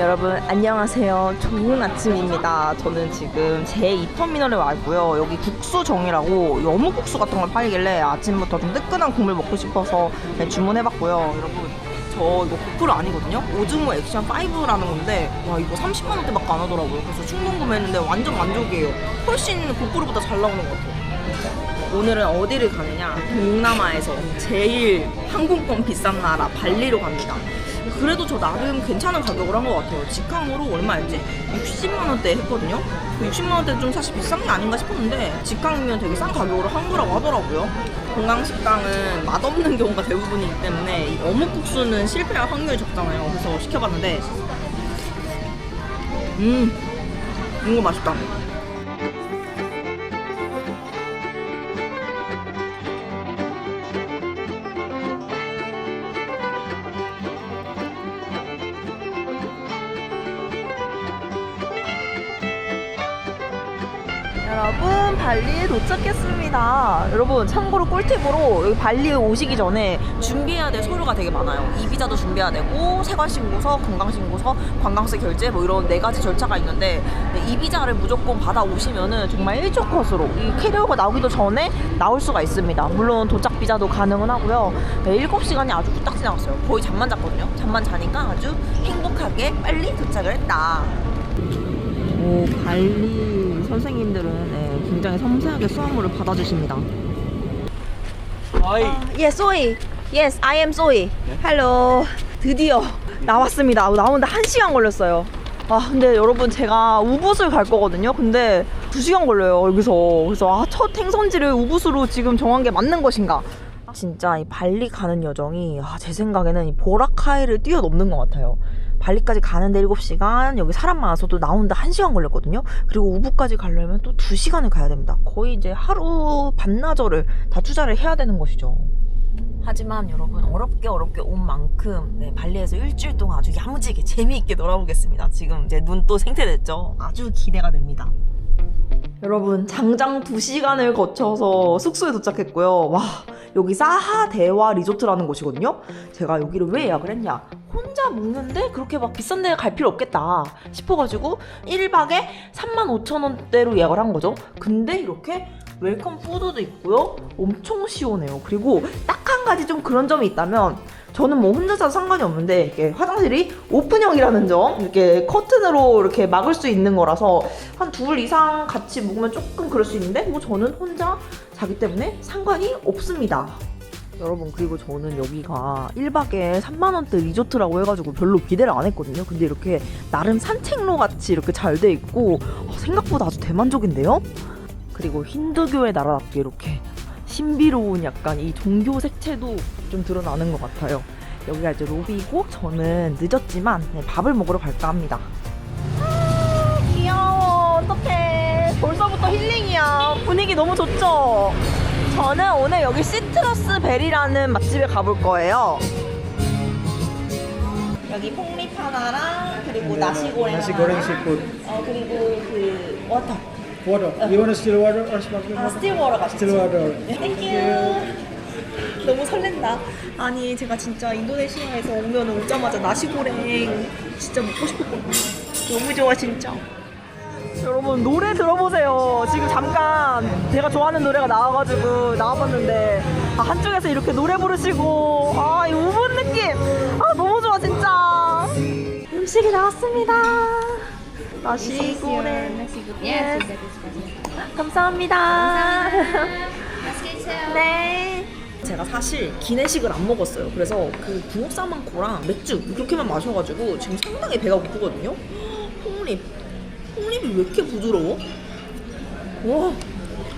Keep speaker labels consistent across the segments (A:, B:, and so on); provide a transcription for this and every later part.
A: 여러분 안녕하세요. 좋은 아침입니다. 저는 지금 제 2터미널에 와 있고요. 여기 국수정이라고 어묵국수 같은 걸 팔길래 아침부터 좀 뜨끈한 국물 먹고 싶어서 네, 주문해봤고요. 여러분 저 이거 고프로 아니거든요. 오즈모 액션 5라는 건데 와 이거 30만 원대밖에 안 하더라고요. 그래서 충동 구매했는데 완전 만족이에요. 훨씬 고프로보다 잘 나오는 것 같아요. 오늘은 어디를 가느냐? 동남아에서 제일 항공권 비싼 나라 발리로 갑니다. 그래도 저 나름 괜찮은 가격을 한 것 같아요. 직항으로 얼마였지? 60만 원대 했거든요. 60만 원대 좀 사실 비싼 게 아닌가 싶었는데 직항이면 되게 싼 가격으로 한 거라고 하더라고요. 공항 식당은 맛없는 경우가 대부분이기 때문에 이 어묵국수는 실패할 확률이 적잖아요. 그래서 시켜봤는데 음 이거 맛있다. 여러분 발리에 도착했습니다. 여러분 참고로 꿀팁으로 여기 발리에 오시기 전에 준비해야 될 서류가 되게 많아요. 이비자도 준비해야 되고 세관신고서, 건강신고서, 관광세 결제 뭐 이런 네 가지 절차가 있는데 네, 이비자를 무조건 받아 오시면은 정말 일조 컷으로 이 캐리어가 나오기도 전에 나올 수가 있습니다. 물론 도착 비자도 가능은 하고요. 네, 7시간이 아주 후딱 지나갔어요. 거의 잠만 잤거든요. 잠만 자니까 아주 행복하게 빨리 도착을 했다. 오, 발리 선생님들은 네, 굉장히 섬세하게 수화물을 받아주십니다.
B: Oi.
A: Yes, soy. Yes, I am soy. Hello. 드디어 나왔습니다. 나오는데 한 시간 걸렸어요. 아, 근데 여러분 제가 우붓을 갈 거거든요. 근데 두 시간 걸려요 여기서. 그래서 아, 첫 행선지를 우붓으로 지금 정한 게 맞는 것인가? 진짜 이 발리 가는 여정이 아, 제 생각에는 이 보라카이를 뛰어넘는 것 같아요. 발리까지 가는데 7시간, 여기 사람 많아서도 나오는데 1시간 걸렸거든요. 그리고 우붓까지 가려면 또 2시간을 가야 됩니다. 거의 이제 하루 반나절을 다 투자를 해야 되는 것이죠. 하지만 여러분 어렵게 어렵게 온 만큼 네, 발리에서 일주일 동안 아주 야무지게 재미있게 놀아보겠습니다. 지금 이제 눈 또 생태됐죠. 아주 기대가 됩니다. 여러분 장장 2시간을 거쳐서 숙소에 도착했고요. 와 여기 사하 대화 리조트라는 곳이거든요. 제가 여기를 왜 예약을 했냐? 혼자 묵는데 그렇게 막 비싼 데 갈 필요 없겠다 싶어가지고 1박에 35,000원대로 예약을 한 거죠. 근데 이렇게 웰컴 푸드도 있고요. 엄청 시원해요. 그리고 딱 한 가지 좀 그런 점이 있다면 저는 뭐 혼자 자도 상관이 없는데 이렇게 화장실이 오픈형이라는 점 이렇게 커튼으로 이렇게 막을 수 있는 거라서 한 둘 이상 같이 묵으면 조금 그럴 수 있는데 뭐 저는 혼자 자기 때문에 상관이 없습니다. 여러분 그리고 저는 여기가 1박에 3만원대 리조트라고 해가지고 별로 기대를 안 했거든요 근데 이렇게 나름 산책로 같이 이렇게 잘 돼 있고 어, 생각보다 아주 대만족인데요 그리고 힌두교의 나라답게 이렇게 신비로운 약간 이 종교 색채도 좀 드러나는 것 같아요. 여기가 이제 로비고 저는 늦었지만 네, 밥을 먹으러 갈까 합니다. 아, 귀여워. 어떡해. 벌써부터 힐링이야. 분위기 너무 좋죠? 저는 오늘 여기 시트러스 벨이라는 맛집에 가볼 거예요. 여기 폭립 하나랑 그리고 나시고랭.
B: Nasi
A: 하나랑
B: goreng seafood.
A: 어 그리고 그 워터
B: Water. You want still water or sparkling
A: 아
B: water?
A: 스틸 워터 가시죠.
B: Still water.
A: 땡큐. 너무 설렌다. 아니 제가 진짜 인도네시아에서 오면 오자마자 나시고랭 진짜 먹고 싶었거든요. 너무 좋아 진짜. 여러분 노래 들어보세요. 지금 잠깐 제가 좋아하는 노래가 나와가지고 나와봤는데 아, 한쪽에서 이렇게 노래 부르시고 아 이 우분 느낌 아 너무 좋아 진짜. 음식이 나왔습니다.
C: Yes,
A: Yes. 감사합니다. 네. 제가 사실 기내식을 안 먹었어요. 그래서 그 붕어사만코랑 맥주 그렇게만 마셔가지고 지금 상당히 배가 고프거든요. 폭립. 폭립이 왜 이렇게 부드러워? 와,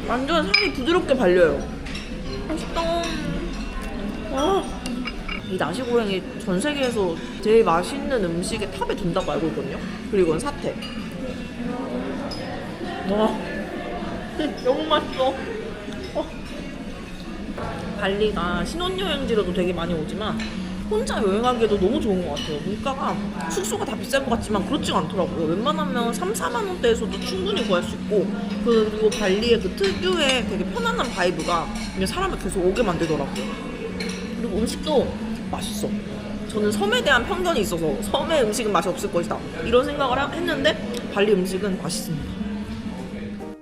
A: 완전 살이 부드럽게 발려요. 맛있다. 와. 이 나시고랭이 전 세계에서 제일 맛있는 음식의 탑에 든다고 알고 있거든요. 그리고 이건 사태. 와, 너무 맛있어. 어. 발리가 신혼여행지로도 되게 많이 오지만 혼자 여행하기에도 너무 좋은 것 같아요. 물가가 숙소가 다 비쌀 것 같지만 그렇지가 않더라고요. 웬만하면 3, 4만 원대에서도 충분히 구할 수 있고 그리고 발리의 그 특유의 되게 편안한 바이브가 그냥 사람을 계속 오게 만들더라고요. 그리고 음식도 맛있어. 저는 섬에 대한 편견이 있어서 섬의 음식은 맛이 없을 것이다 이런 생각을 하- 했는데 발리 음식은 맛있습니다.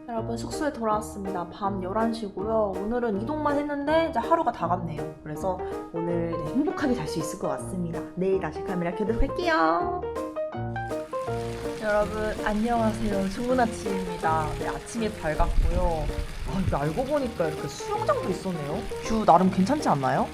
A: 여러분 숙소에 돌아왔습니다. 밤 11시고요. 오늘은 이동만 했는데 이제 하루가 다 갔네요. 그래서 오늘 네, 행복하게 잘 수 있을 것 같습니다. 내일 다시 카메라 켜도록 할게요. 여러분 안녕하세요. 좋은 아침입니다. 네, 아침이 밝았고요. 아, 이게 알고 보니까 이렇게 수영장도 있었네요. 뷰 나름 괜찮지 않나요?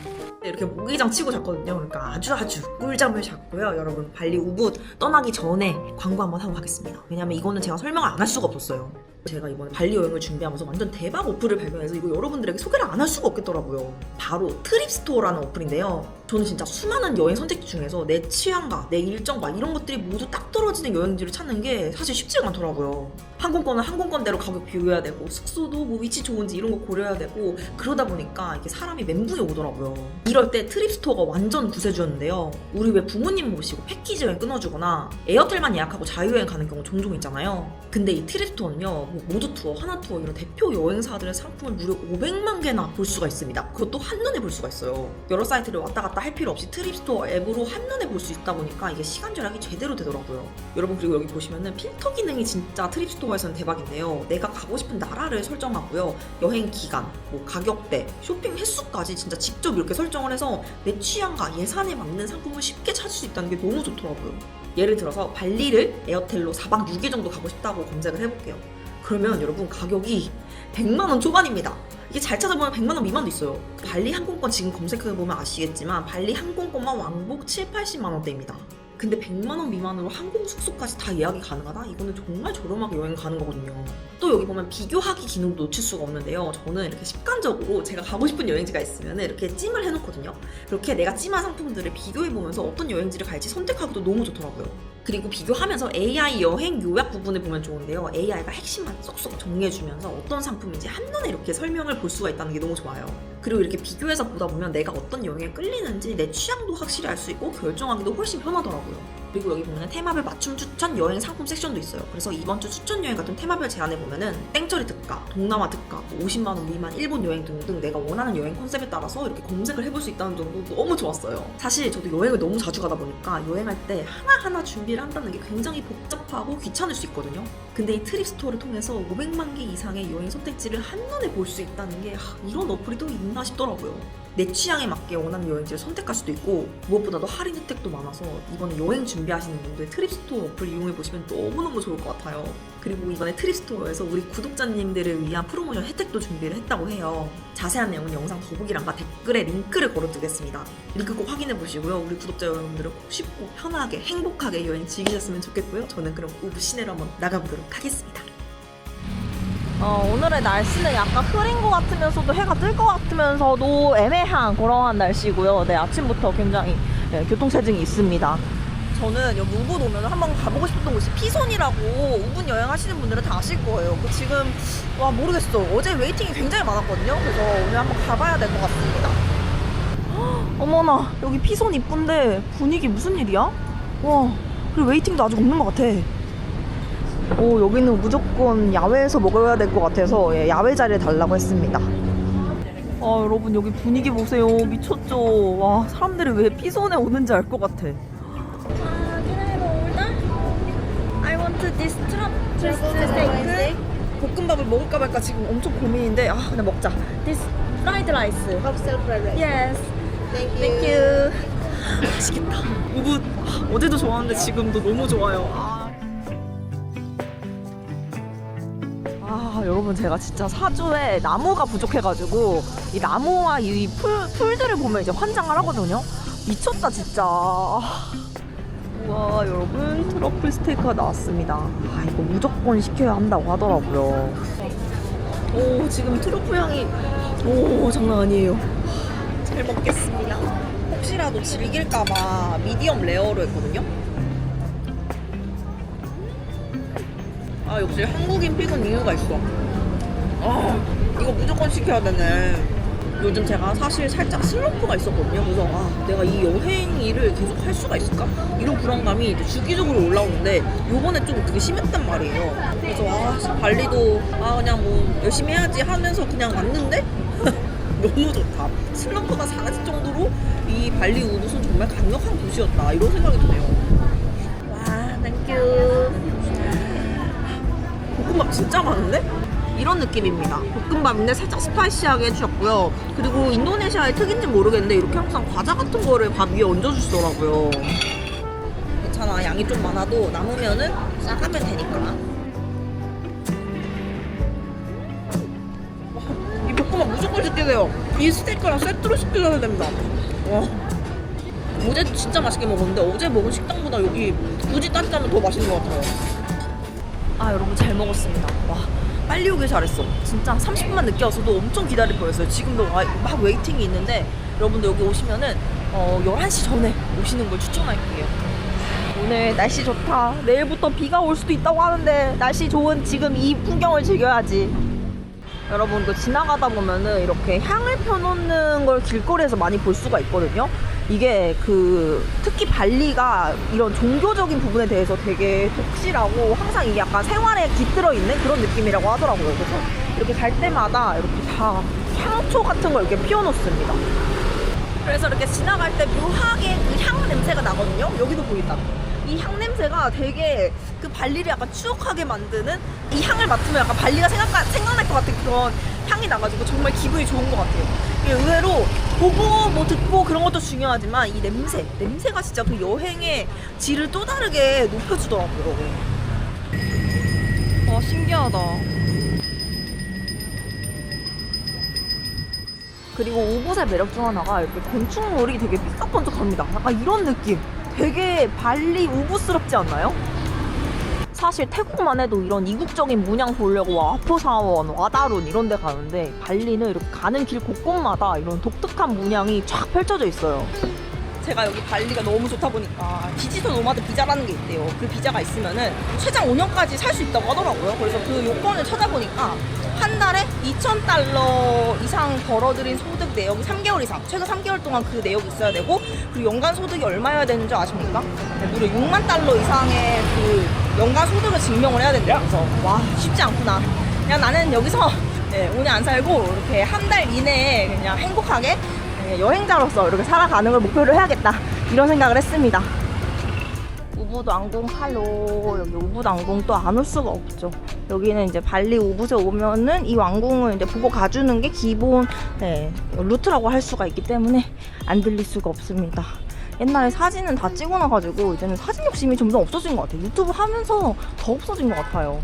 A: 네, 이렇게 모기장 치고 잤거든요. 그러니까 아주 아주 꿀잠을 잤고요. 여러분 발리 우붓 떠나기 전에 광고 한번 하고 가겠습니다. 왜냐면 이거는 제가 설명을 안 할 수가 없었어요. 제가 이번에 발리 여행을 준비하면서 완전 대박 어플을 발견해서 이거 여러분들에게 소개를 안 할 수가 없겠더라고요. 바로 트립스토어라는 어플인데요. 저는 진짜 수많은 여행 선택지 중에서 내 취향과 내 일정과 이런 것들이 모두 딱 떨어지는 여행지를 찾는 게 사실 쉽지가 않더라고요. 항공권은 항공권대로 가격 비교해야 되고 숙소도 뭐 위치 좋은지 이런 거 고려해야 되고 그러다 보니까 이게 사람이 멘붕이 오더라고요. 이럴 때 트립스토어가 완전 구세주였는데요. 우리 왜 부모님 모시고 패키지 여행 끊어주거나 에어텔만 예약하고 자유여행 가는 경우 종종 있잖아요. 근데 이 트립스토어는요, 뭐 모두 투어, 하나 투어 이런 대표 여행사들의 상품을 무려 500만 개나 볼 수가 있습니다. 그것도 한눈에 볼 수가 있어요. 여러 사이트를 왔다 갔다 할 필요 없이 트립스토어 앱으로 한눈에 볼 수 있다 보니까 이게 시간 절약이 제대로 되더라고요. 여러분 그리고 여기 보시면은 필터 기능이 진짜 트립스토어에서는 대박인데요. 내가 가고 싶은 나라를 설정하고요. 여행 기간, 뭐 가격대, 쇼핑 횟수까지 진짜 직접 이렇게 설정을 해서 내 취향과 예산에 맞는 상품을 쉽게 찾을 수 있다는 게 너무 좋더라고요. 예를 들어서 발리를 에어텔로 4박 6일 정도 가고 싶다고 검색을 해볼게요. 그러면 여러분 가격이 100만 원 초반입니다. 이게 잘 찾아보면 100만 원 미만도 있어요. 발리 항공권 지금 검색해보면 아시겠지만 발리 항공권만 왕복 7, 80만 원대입니다. 근데 100만 원 미만으로 항공 숙소까지 다 예약이 가능하다? 이거는 정말 저렴하게 여행 가는 거거든요. 또 여기 보면 비교하기 기능도 놓칠 수가 없는데요. 저는 이렇게 습관적으로 제가 가고 싶은 여행지가 있으면 이렇게 찜을 해놓거든요. 그렇게 내가 찜한 상품들을 비교해보면서 어떤 여행지를 갈지 선택하기도 너무 좋더라고요. 그리고 비교하면서 AI 여행 요약 부분을 보면 좋은데요. AI가 핵심만 쏙쏙 정리해주면서 어떤 상품인지 한눈에 이렇게 설명을 볼 수가 있다는 게 너무 좋아요. 그리고 이렇게 비교해서 보다 보면 내가 어떤 여행에 끌리는지 내 취향도 확실히 알 수 있고 결정하기도 훨씬 편하더라고요. 그리고 여기 보면 테마별 맞춤 추천 여행 상품 섹션도 있어요. 그래서 이번 주 추천 여행 같은 테마별 제안해 보면은 땡처리 특가, 동남아 특가, 뭐 50만 원 미만 일본 여행 등등 내가 원하는 여행 컨셉에 따라서 이렇게 검색을 해볼 수 있다는 점도 너무 좋았어요. 사실 저도 여행을 너무 자주 가다 보니까 여행할 때 하나하나 준비를 한다는 게 굉장히 복잡하고 귀찮을 수 있거든요. 근데 이 트립 스토어를 통해서 500만 개 이상의 여행 선택지를 한눈에 볼 수 있다는 게 하, 이런 어플이 또 있나 싶더라고요. 내 취향에 맞게 원하는 여행지를 선택할 수도 있고 무엇보다도 할인 혜택도 많아서 이번에 여행 준비하시는 분들 트립스토어 어플 이용해 보시면 너무너무 좋을 것 같아요. 그리고 이번에 트립스토어에서 우리 구독자님들을 위한 프로모션 혜택도 준비를 했다고 해요. 자세한 내용은 영상 더보기란과 댓글에 링크를 걸어두겠습니다. 링크 꼭 확인해 보시고요. 우리 구독자 여러분들은 꼭 쉽고 편하게 행복하게 여행 즐기셨으면 좋겠고요. 저는 그럼 우브 시내로 한번 나가보도록 하겠습니다. 어, 오늘의 날씨는 약간 흐린 것 같으면서도 해가 뜰 것 같으면서도 애매한 그러한 날씨고요. 네, 아침부터 굉장히 네, 교통체증이 있습니다. 저는 여기 우붓 오면 한번 가보고 싶었던 곳이 피손이라고 우붓 여행하시는 분들은 다 아실 거예요. 그 지금 와 모르겠어. 어제 웨이팅이 굉장히 많았거든요. 그래서 오늘 한번 가봐야 될 것 같습니다. 헉, 어머나 여기 피손 이쁜데 분위기 무슨 일이야? 와 그리고 웨이팅도 아직 없는 것 같아. 오, 여기는 무조건 야외에서 먹어야 될 것 같아서 예, 야외 자리를 달라고 했습니다. 아, 여러분 여기 분위기 보세요. 미쳤죠? 와, 사람들이 왜 피손에 오는지 알 것 같아. I want this trap steak. 볶음밥을 먹을까 말까 지금 엄청 고민인데 아 그냥 먹자. This fried rice.
C: Hopsel fried rice.
A: Yes.
C: Thank you.
A: Thank you. 맛있겠다. 우붓 아, 어제도 좋아하는데 지금도 너무 좋아요. 여러분 제가 진짜 사주에 나무가 부족해가지고 이 나무와 이 풀, 풀들을 보면 이제 환장을 하거든요. 미쳤다 진짜. 우와 여러분 트러플 스테이크가 나왔습니다. 아 이거 무조건 시켜야 한다고 하더라고요. 오 지금 트러플 향이 오 장난 아니에요. 잘 먹겠습니다. 혹시라도 질길까봐 미디엄 레어로 했거든요. 아 역시 한국인 픽은 이유가 있어. 아 이거 무조건 시켜야 되네. 요즘 제가 사실 살짝 슬럼프가 있었거든요. 그래서 아 내가 이 여행 일을 계속 할 수가 있을까? 이런 불안감이 이제 주기적으로 올라오는데 요번에 좀 그게 심했단 말이에요. 그래서 아 발리도 아 그냥 뭐 열심히 해야지 하면서 그냥 왔는데 너무 좋다. 슬럼프가 사라질 정도로 이 발리 우붓은 정말 강력한 도시였다. 이런 생각이 드네요. 와, 땡큐. 볶음밥 진짜 많은데? 이런 느낌입니다. 볶음밥인데 살짝 스파이시하게 해주셨고요. 그리고 인도네시아의 특인지 모르겠는데 이렇게 항상 과자 같은 거를 밥 위에 얹어주시더라고요. 괜찮아. 양이 좀 많아도 남으면은 싹 하면 되니까. 이 볶음밥 무조건 시켜야 돼요. 이 스테이크랑 세트로 시켜야 됩니다. 와. 어제 진짜 맛있게 먹었는데 어제 먹은 식당보다 여기 굳이 따지자면 더 맛있는 것 같아요. 아 여러분 잘 먹었습니다. 와 빨리 오길 잘했어. 진짜 30분만 늦게 와서도 엄청 기다릴 뻔했어요. 지금도 와- 막 웨이팅이 있는데 여러분들 여기 오시면은 어, 11시 전에 오시는 걸 추천할게요. 오늘 날씨 좋다. 내일부터 비가 올 수도 있다고 하는데 날씨 좋은 지금 이 풍경을 즐겨야지. 여러분 그 지나가다 보면은 이렇게 향을 펴놓는 걸 길거리에서 많이 볼 수가 있거든요. 이게 그 특히 발리가 이런 종교적인 부분에 대해서 되게 독실하고 항상 이게 약간 생활에 깃들어 있는 그런 느낌이라고 하더라고요. 그래서 이렇게 갈 때마다 이렇게 다 향초 같은 걸 이렇게 피워놓습니다. 그래서 이렇게 지나갈 때 묘하게 그 향 냄새가 나거든요. 여기도 보인다. 이 향 냄새가 되게 그 발리를 약간 추억하게 만드는 이 향을 맡으면 약간 발리가 생각, 생각날 것 같은 그런 향이 나가지고 정말 기분이 좋은 것 같아요. 이게 의외로 보고 뭐 듣고 그런 것도 중요하지만 이 냄새, 냄새가 진짜 그 여행의 질을 또 다르게 높여주더라고요. 와, 신기하다. 그리고 오붓의 매력 중 하나가 이렇게 건축물이 되게 삐까번쩍합니다. 약간 이런 느낌. 되게 발리 우붓스럽지 않나요? 사실 태국만 해도 이런 이국적인 문양 보려고 와포사원, 와다룬 이런 데 가는데 발리는 이렇게 가는 길 곳곳마다 이런 독특한 문양이 쫙 펼쳐져 있어요. 제가 여기 발리가 너무 좋다 보니까 디지털 노마드 비자라는 게 있대요. 그 비자가 있으면은 최장 5년까지 살 수 있다고 하더라고요. 그래서 그 요건을 찾아보니까 한 달에 2,000달러 이상 벌어들인 소득 내역이 3개월 이상, 최소 3개월 동안 그 내역이 있어야 되고, 그리고 연간 소득이 얼마여야 되는 줄 아십니까? 네, 무려 6만 달러 이상의 그 연간 소득을 증명을 해야 된대요. 그래서 와 쉽지 않구나. 그냥 나는 여기서 네, 5년 안 살고 이렇게 한 달 이내에 그냥 행복하게 네, 여행자로서 이렇게 살아가는 걸 목표로 해야겠다 이런 생각을 했습니다. 왕궁 팔로 여기 왕궁 또안 올 수가 없죠. 여기는 이제 발리 우붓에 오면은 이 왕궁을 이제 보고 가주는 게 기본 네, 루트라고 할 수가 있기 때문에 안 들릴 수가 없습니다. 옛날에 사진은 다 찍어놔가지고 이제는 사진 욕심이 점점 없어진 것 같아요. 유튜브 하면서 더 없어진 것 같아요.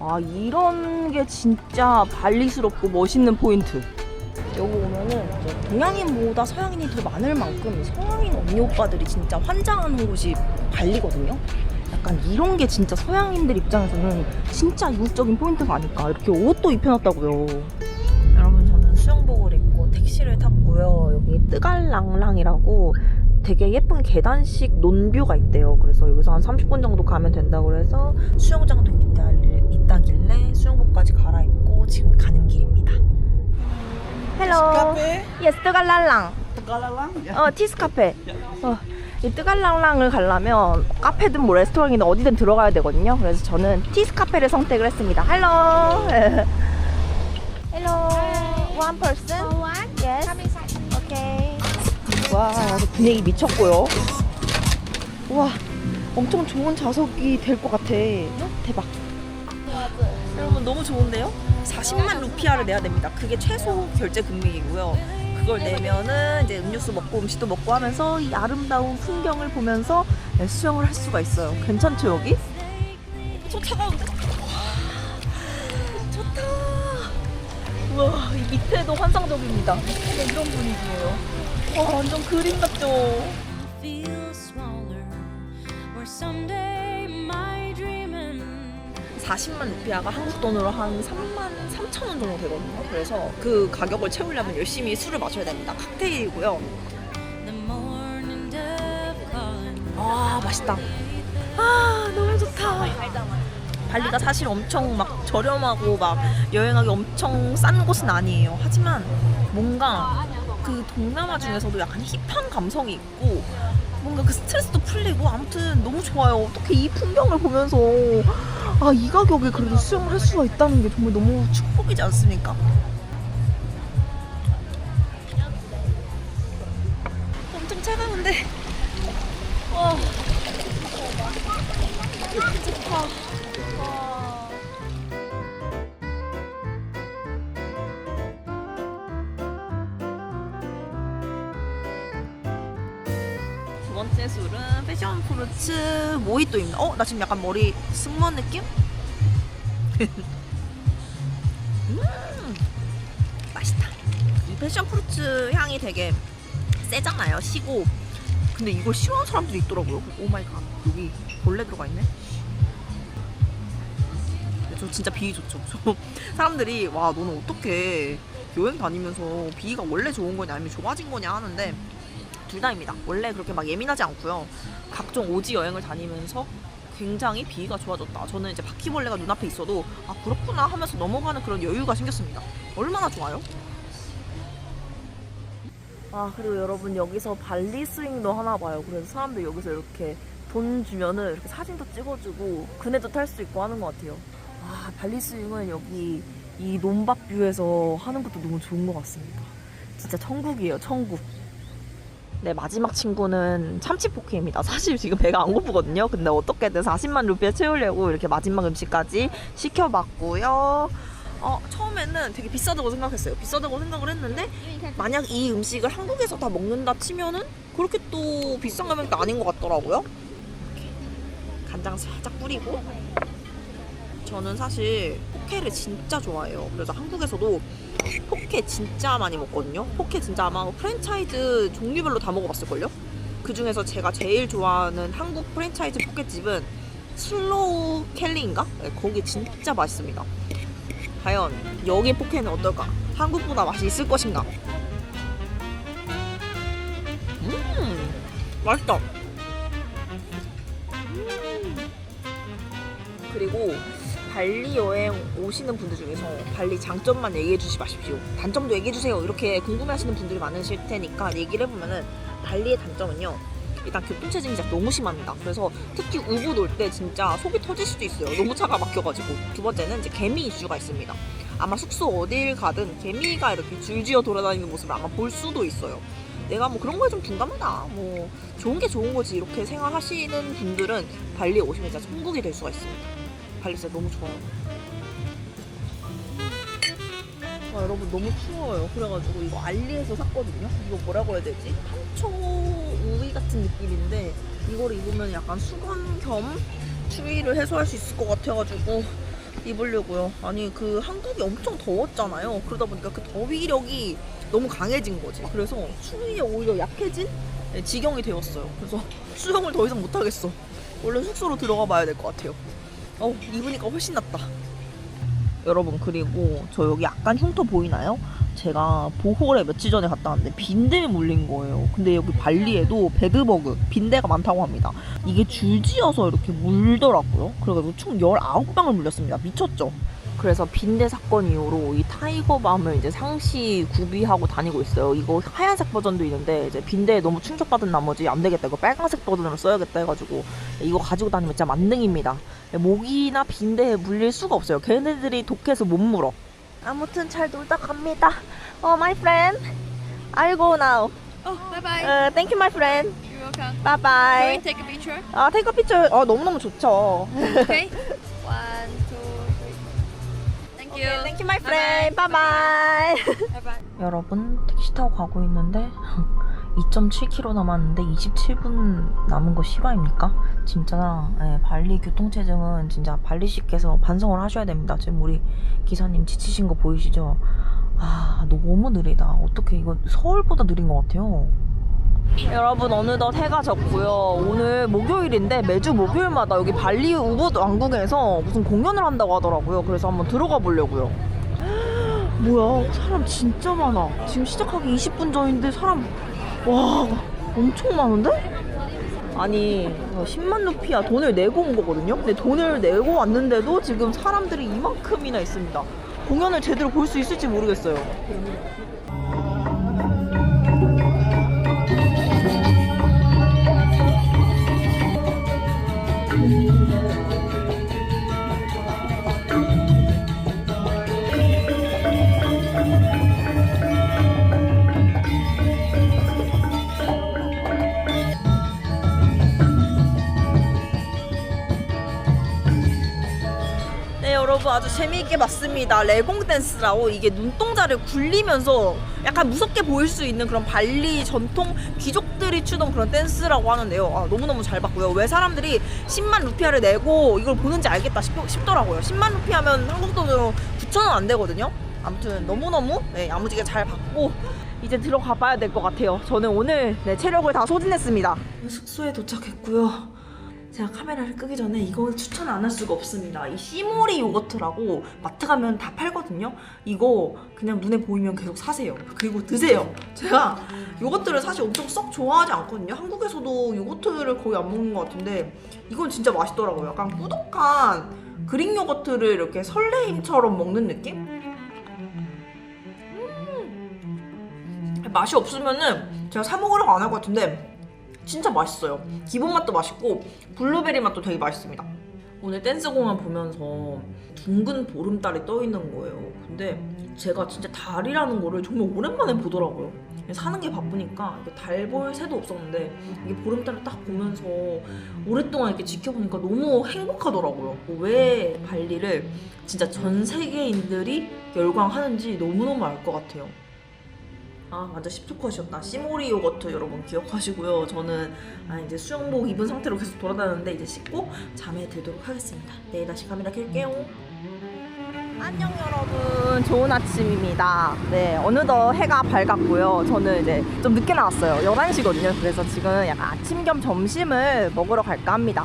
A: 아 이런 게 진짜 발리스럽고 멋있는 포인트. 여기 오면은 동양인보다 서양인이 더 많을 만큼 서양인 언니 오빠들이 진짜 환장하는 곳이 발리거든요. 약간 이런 게 진짜 서양인들 입장에서는 진짜 이국적인 포인트가 아닐까. 이렇게 옷도 입혀놨다고요. 여러분 저는 수영복을 입고 택시를 탔고요. 여기 뜨갈랑랑이라고 되게 예쁜 계단식 논뷰가 있대요. 그래서 여기서 한 30분 정도 가면 된다고 그래서 수영장도 있다, 있다길래 수영복까지 갈아입고 지금 가는 길입니다.
B: Cafe?
A: 예스 뜨갈랄랑.
B: Yeah.
A: 어 티스 카페. 어, 이 뜨갈랑랑을 가려면 카페든 뭐 레스토랑이든 어디든 들어가야 되거든요. 그래서 저는 티스 카페를 선택을 했습니다. 헬로. 헬로. One person. Yes. 오케이. 와 분위기 미쳤고요. 와 엄청 좋은 좌석이 될 것 같아. 어? 대박. 여러분 너무 좋은데요? 40만 루피아를 내야 됩니다. 그게 최소 결제 금액이고요. 그걸 내면은 이제 음료수 먹고 음식도 먹고 하면서 이 아름다운 풍경을 보면서 네, 수영을 할 수가 있어요. 괜찮죠 여기? 저 차가운데? 와, 좋다. 우와 이 밑에도 환상적입니다. 네, 이런 분위기예요. 와 완전 그림 같죠? 40만 루피아가 한국 돈으로 한 3만 3천 원 정도 되거든요. 그래서 그 가격을 채우려면 열심히 술을 마셔야 됩니다. 칵테일이고요. 아 맛있다. 아 너무 좋다. 발리가 사실 엄청 막 저렴하고 막 여행하기 엄청 싼 곳은 아니에요. 하지만 뭔가 그 동남아 중에서도 약간 힙한 감성이 있고 뭔가 그 스트레스도 풀리고 아무튼 너무 좋아요. 어떻게 이 풍경을 보면서 아 이 가격에 그래도 수영을 할 수가 있다는 게 정말 너무 축복이지 않습니까? 모히또입니다. 어, 나 지금 약간 머리 승무원 느낌? 음, 맛있다. 이 패션 프루츠 향이 되게 세잖아요. 시고. 근데 이걸 싫어하는 사람들이 있더라고요. 오 마이 갓. 여기 벌레 들어가 있네. 저 진짜 비위 좋죠. 저 사람들이 와 너는 어떻게 여행 다니면서 비위가 원래 좋은 거냐 아니면 좋아진 거냐 하는데 둘 다입니다. 원래 그렇게 막 예민하지 않고요. 각종 오지 여행을 다니면서 굉장히 비위가 좋아졌다. 저는 이제 바퀴벌레가 눈앞에 있어도 아 그렇구나 하면서 넘어가는 그런 여유가 생겼습니다. 얼마나 좋아요? 아 그리고 여러분 여기서 발리 스윙도 하나 봐요. 그래서 사람들 여기서 이렇게 돈 주면은 이렇게 사진도 찍어주고 그네도 탈 수 있고 하는 것 같아요. 아 발리 스윙은 여기 이 논밭 뷰에서 하는 것도 너무 좋은 것 같습니다. 진짜 천국이에요, 천국. 네, 마지막 친구는 참치 포케입니다. 사실 지금 배가 안 고프거든요. 근데 어떻게든 40만 루피에 채우려고 이렇게 마지막 음식까지 시켜봤고요. 어, 처음에는 되게 비싸다고 생각했어요. 비싸다고 생각을 했는데 만약 이 음식을 한국에서 다 먹는다 치면은 그렇게 또 비싼 가격도 아닌 것 같더라고요. 간장 살짝 뿌리고 저는 사실 포케를 진짜 좋아해요. 그래서 한국에서도 포케 진짜 많이 먹거든요. 포케 진짜 아마 프랜차이즈 종류별로 다 먹어봤을걸요? 그 중에서 제가 제일 좋아하는 한국 프랜차이즈 포케집은 슬로우 켈리인가? 네, 거기 진짜 맛있습니다. 과연 여기 포케는 어떨까? 한국보다 맛이 있을 것인가? 음, 맛있다. 음. 그리고 발리 여행 오시는 분들 중에서 발리 장점만 얘기해 주지 마십시오. 단점도 얘기해 주세요. 이렇게 궁금해 하시는 분들이 많으실 테니까 얘기를 해보면은 발리의 단점은요. 일단 교통체증이 진짜 너무 심합니다. 그래서 특히 우붓 올때 진짜 속이 터질 수도 있어요. 너무 차가 막혀가지고. 두 번째는 이제 개미 이슈가 있습니다. 아마 숙소 어딜 가든 개미가 이렇게 줄지어 돌아다니는 모습을 아마 볼 수도 있어요. 내가 뭐 그런 거에 좀 둔감하다. 뭐 좋은 게 좋은 거지. 이렇게 생각하시는 분들은 발리에 오시면 진짜 천국이 될 수가 있습니다. 진짜 너무 좋아요. 아, 여러분 너무 추워요. 그래가지고 이거 알리에서 샀거든요. 이거 뭐라고 해야 되지? 한초 우위 같은 느낌인데 이걸 입으면 약간 수건 겸 추위를 해소할 수 있을 것 같아가지고 입으려고요. 아니 그 한국이 엄청 더웠잖아요. 그러다 보니까 그 더위력이 너무 강해진 거지. 그래서 추위에 오히려 약해진 네, 지경이 되었어요. 그래서 수영을 더 이상 못하겠어. 얼른 숙소로 들어가 봐야 될 것 같아요. 어 입으니까 훨씬 낫다. 여러분 그리고 저 여기 약간 흉터 보이나요? 제가 보홀에 며칠 전에 갔다 왔는데 빈대에 물린 거예요. 근데 여기 발리에도 베드버그 빈대가 많다고 합니다. 이게 줄지어서 이렇게 물더라고요. 그래가지고 총 19방을 물렸습니다. 미쳤죠? 그래서 빈대 사건 이후로 이 타이거밤을 이제 상시 구비하고 다니고 있어요. 이거 하얀색 버전도 있는데 이제 빈대에 너무 충격받은 나머지 안 되겠다. 이거 빨간색 버전으로 써야겠다 해가지고 이거 가지고 다니면 진짜 만능입니다. 모기나 빈대에 물릴 수가 없어요. 걔네들이 독해서 못 물어. 아무튼 잘 놀다 갑니다. 어, my friend. I'll go now.
D: Oh, bye bye.
A: Uh, thank you, my friend.
D: You're welcome.
A: Bye
D: Can
A: bye.
D: we take a picture?
A: 아, 테이크 피처. 어, 너무너무 좋죠.
D: Okay. One. Thank you.
A: Thank you, my friend. Bye bye.
D: Bye bye.
A: 여러분 택시 타고 가고 있는데 2.7km 남았는데 27분 남은 거 실화입니까? 진짜 예, 발리 교통체증은 진짜 발리시께서 반성을 하셔야 됩니다. 지금 우리 기사님 지치신 거 보이시죠? 아 너무 느리다. 어떻게 이거 서울보다 느린 것 같아요. 여러분 어느덧 해가 졌고요. 오늘 목요일인데 매주 목요일마다 여기 발리 우붓 왕궁에서 무슨 공연을 한다고 하더라고요. 그래서 한번 들어가 보려고요. 뭐야 사람 진짜 많아 지금 시작하기 20분 전인데 사람 와 엄청 많은데? 아니 10만 루피야 돈을 내고 온 거거든요 근데 돈을 내고 왔는데도 지금 사람들이 이만큼이나 있습니다 공연을 제대로 볼 수 있을지 모르겠어요 여러분 아주 재미있게 봤습니다. 레공 댄스라고 이게 눈동자를 굴리면서 약간 무섭게 보일 수 있는 그런 발리 전통 귀족들이 추던 그런 댄스라고 하는데요. 아, 너무너무 잘 봤고요. 왜 사람들이 10만 루피아를 내고 이걸 보는지 알겠다 싶, 싶더라고요. 10만 루피 하면 한국 돈으로 9천 원 안 되거든요. 아무튼 너무너무 네, 야무지게 잘 봤고 이제 들어가 봐야 될 것 같아요. 저는 오늘 네, 체력을 다 소진했습니다. 숙소에 도착했고요. 제가 카메라를 끄기 전에 이거 추천 안 할 수가 없습니다. 이 시모리 요거트라고 마트 가면 다 팔거든요. 이거 그냥 눈에 보이면 계속 사세요. 그리고 드세요. 제가 요거트를 사실 엄청 썩 좋아하지 않거든요. 한국에서도 요거트를 거의 안 먹는 것 같은데 이건 진짜 맛있더라고요. 약간 꾸덕한 그릭 요거트를 이렇게 설레임처럼 먹는 느낌? 음. 맛이 없으면은 제가 사 먹으라고 안 할 것 같은데 진짜 맛있어요. 기본 맛도 맛있고 블루베리 맛도 되게 맛있습니다. 오늘 댄스 공연 보면서 둥근 보름달이 떠 있는 거예요. 근데 제가 진짜 달이라는 거를 정말 오랜만에 보더라고요. 사는 게 바쁘니까 이게 달볼 새도 없었는데 이게 보름달을 딱 보면서 오랫동안 이렇게 지켜보니까 너무 행복하더라고요. 왜 발리를 진짜 전 세계인들이 열광하는지 너무너무 알 것 같아요. 아 완전 10초 컷이었다. 시모리 요거트 여러분 기억하시고요. 저는 아, 이제 수영복 입은 상태로 계속 돌아다녔는데 이제 씻고 잠에 들도록 하겠습니다. 내일 다시 카메라 켤게요. 안녕 여러분. 좋은 아침입니다. 네 어느덧 해가 밝았고요. 저는 이제 좀 늦게 나왔어요. 11시거든요. 그래서 지금 약간 아침 겸 점심을 먹으러 갈까 합니다.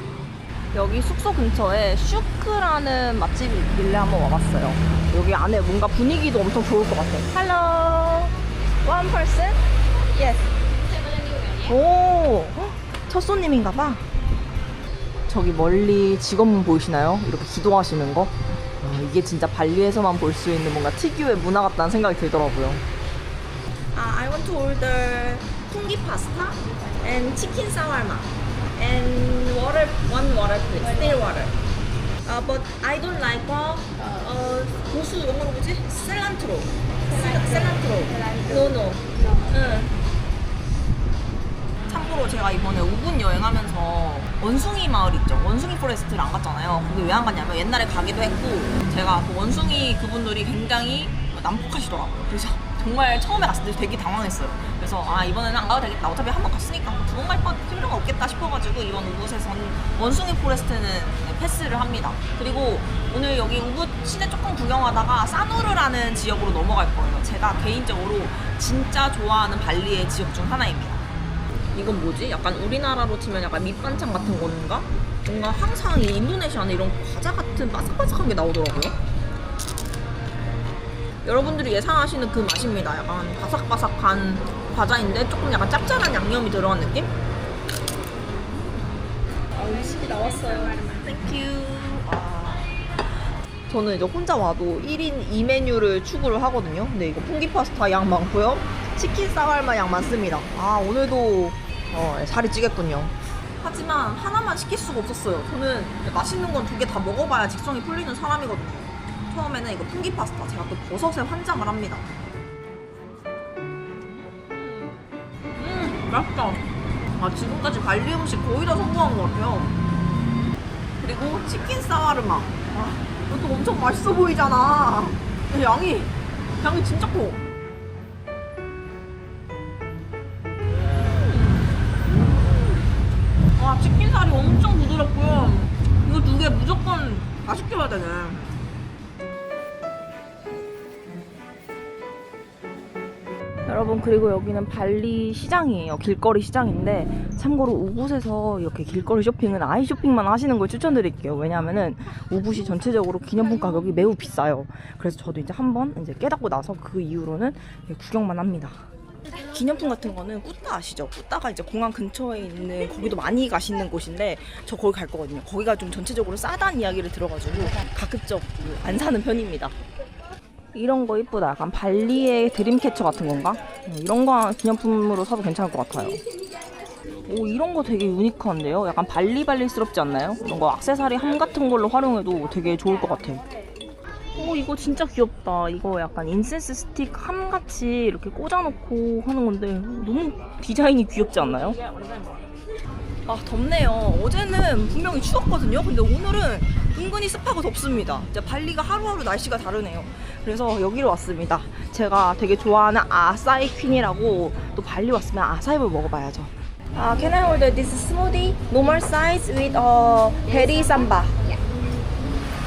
A: 여기 숙소 근처에 슈크라는 맛집이 있길래 한번 와봤어요. 여기 안에 뭔가 분위기도 엄청 좋을 것 같아요. Hello One person? Yes. 오, 헉, 첫 손님인가 봐. 저기 멀리 직원분 보이시나요? 이렇게 기도하시는 거? 아, 이게 진짜 발리에서만 볼 수 있는 뭔가 특유의 문화 같다는 생각이 들더라고요. 아, I want to order 풍기 파스타 and chicken shawarma and water, one water please, still water. Uh, but I don't like uh, uh, 고수 영어로 뭐지? 셀란트로. No, no. 응. 참고로 제가 이번에 우분 여행하면서 원숭이 마을 있죠. 원숭이 포레스트를 안 갔잖아요. 거기 왜안 갔냐면 옛날에 가기도 했고 제가 그 원숭이 그분들이 굉장히 난폭하시더라고요. 그래서 정말 처음에 갔을 때 되게 당황했어요. 그래서 아 이번에는 안 가도 되겠다. 어차피 한 번 갔으니까 두 번 갈 필요가 없겠다 싶어가지고 이번 우붓에선 원숭이 포레스트는 네, 패스를 합니다. 그리고 오늘 여기 우붓 시내 조금 구경하다가 사누르라는 지역으로 넘어갈 거예요. 제가 개인적으로 진짜 좋아하는 발리의 지역 중 하나입니다. 이건 뭐지? 약간 우리나라로 치면 약간 밑반찬 같은 건가? 뭔가 항상 이 인도네시아는 이런 과자 같은 바삭바삭한 게 나오더라고요. 여러분들이 예상하시는 그 맛입니다. 약간 바삭바삭한 과자인데 조금 약간 짭짤한 양념이 들어간 느낌? 아, 음식이 나왔어요. 땡큐. 아. 저는 이제 혼자 와도 1인 2메뉴를 추구를 하거든요. 근데 이거 풍기 파스타 양 많고요. 치킨 싸갈마 양 많습니다. 아, 오늘도 어, 살이 찌겠군요. 하지만 하나만 시킬 수가 없었어요. 저는 맛있는 건 두 개 다 먹어봐야 직성이 풀리는 사람이거든요. 처음에는 이거 풍기 파스타 제가 또 버섯에 환장을 합니다. 음 맛있다. 아 지금까지 발리 음식 거의 다 성공한 것 같아요. 그리고 치킨 사와르마. 아 이것도 엄청 맛있어 보이잖아. 양이 양이 진짜 커. 와 치킨 살이 엄청 부드럽고요. 이거 두 개 무조건 다 시켜야 되네. 그리고 여기는 발리 시장이에요. 길거리 시장인데 참고로 우붓에서 이렇게 길거리 쇼핑은 아이 쇼핑만 하시는 걸 추천드릴게요. 왜냐면은 우붓이 전체적으로 기념품 가격이 매우 비싸요. 그래서 저도 이제 한번 이제 깨닫고 나서 그 이후로는 구경만 합니다. 기념품 같은 거는 꾸따 아시죠? 꾸따가 이제 공항 근처에 있는 거기도 많이 가시는 곳인데 저 거기 갈 거거든요. 거기가 좀 전체적으로 싸다는 이야기를 들어가지고 가급적 안 사는 편입니다 이런 거 이쁘다. 약간 발리의 드림캐쳐 같은 건가? 어, 이런 거 기념품으로 사도 괜찮을 것 같아요. 오, 이런 거 되게 유니크한데요? 약간 발리발리스럽지 않나요? 이런 거 액세서리 함 같은 걸로 활용해도 되게 좋을 것 같아요. 오, 이거 진짜 귀엽다. 이거 약간 인센스 스틱 함 같이 이렇게 꽂아놓고 하는 건데 너무 디자인이 귀엽지 않나요? 아, 덥네요. 어제는 분명히 추웠거든요. 근데 오늘은 은근히 습하고 덥습니다. 진짜 발리가 하루하루 날씨가 다르네요. 그래서 여기로 왔습니다. 제가 되게 좋아하는 아사히 퀸이라고 또 발리 왔으면 아사히를 먹어봐야죠. 아, can I order this smoothie? Normal size with uh, berry samba.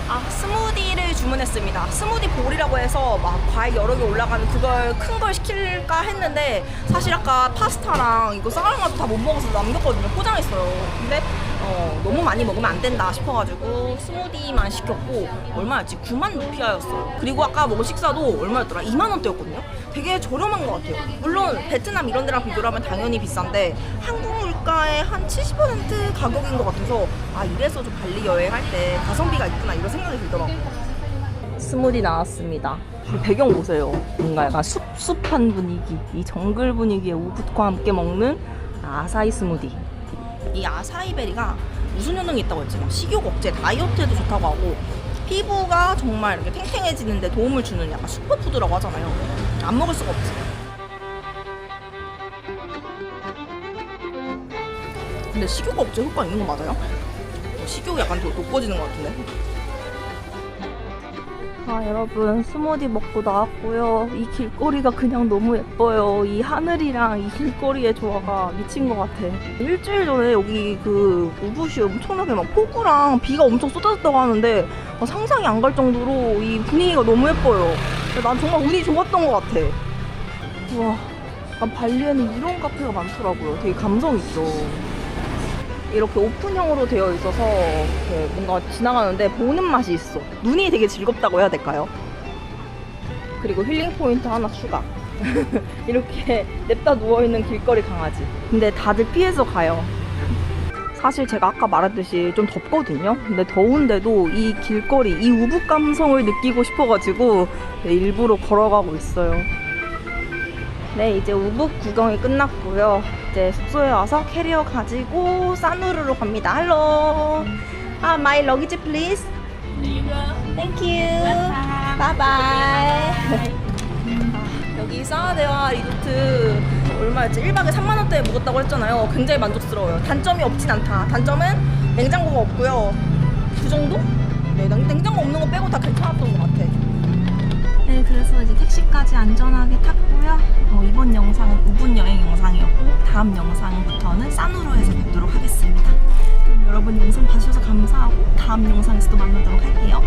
A: 아, 스무디를 주문했습니다. 스무디 볼이라고 해서 막 과일 여러 개 올라가는 그걸 큰 걸 시킬까 했는데 사실 아까 파스타랑 이거 쌀알맛도 다 못 먹어서 남겼거든요. 포장했어요. 근데 어, 너무 많이 먹으면 안 된다 싶어가지고 스무디만 시켰고 얼마였지? 9만 루피아였어요. 그리고 아까 먹은 식사도 얼마였더라? 2만 원대였거든요. 되게 저렴한 것 같아요. 물론 베트남 이런 데랑 비교를 하면 당연히 비싼데 한국 물가의 한 70% 가격인 것 같아서 아 이래서 좀 발리 여행할 때 가성비가 있구나 이런 생각이 들더라고요. 스무디 나왔습니다. 배경 보세요. 뭔가 약간 숲 숲한 분위기, 이 정글 분위기에 우붓과 함께 먹는 아사히 스무디. 이 아사히 베리가 무슨 효능이 있다고 했지? 막 식욕 억제, 다이어트에도 좋다고 하고 피부가 정말 이렇게 탱탱해지는데 도움을 주는 약간 슈퍼푸드라고 하잖아요. 안 먹을 수가 없지. 근데 식욕 억제 효과 있는 거 맞아요? 식욕이 약간 더 돋궈지는 것 같은데. 아 여러분 스무디 먹고 나왔고요. 이 길거리가 그냥 너무 예뻐요. 이 하늘이랑 이 길거리의 조화가 미친 것 같아. 일주일 전에 여기 그 우붓이 엄청나게 막 폭우랑 비가 엄청 쏟아졌다고 하는데 어, 상상이 안 갈 정도로 이 분위기가 너무 예뻐요. 난 정말 운이 좋았던 것 같아. 우와 난 발리에는 이런 카페가 많더라고요. 되게 감성 있죠 이렇게 오픈형으로 되어 있어서 뭔가 지나가는데 보는 맛이 있어. 눈이 되게 즐겁다고 해야 될까요? 그리고 힐링 포인트 하나 추가. 이렇게 냅다 누워있는 길거리 강아지. 근데 다들 피해서 가요. 사실 제가 아까 말했듯이 좀 덥거든요. 근데 더운데도 이 길거리, 이 우붓 감성을 느끼고 싶어가지고 네, 일부러 걸어가고 있어요. 네, 이제 우붓 구경이 끝났고요. 이제 숙소에 와서 캐리어 가지고 사누르로 갑니다. 할로. 아. Thank you. Bye bye. 아, 여기 사하데와 리조트 얼마였지? 1박에 3만 원대에 묵었다고 했잖아요. 굉장히 만족스러워요. 단점이 없진 않다. 단점은 냉장고가 없고요. 그 정도? 네, 냉- 냉장고 없는 거 빼고 다 괜찮았던 것 같아. 네, 그래서 이제 택시까지 안전하게 탔고요. 어, 이번 영상은 5분 여행 영상이었고 다음 영상부터는 사누로에서 뵙도록 하겠습니다. 그럼 여러분 영상 봐주셔서 감사하고 다음 영상에서 또 만나도록 할게요.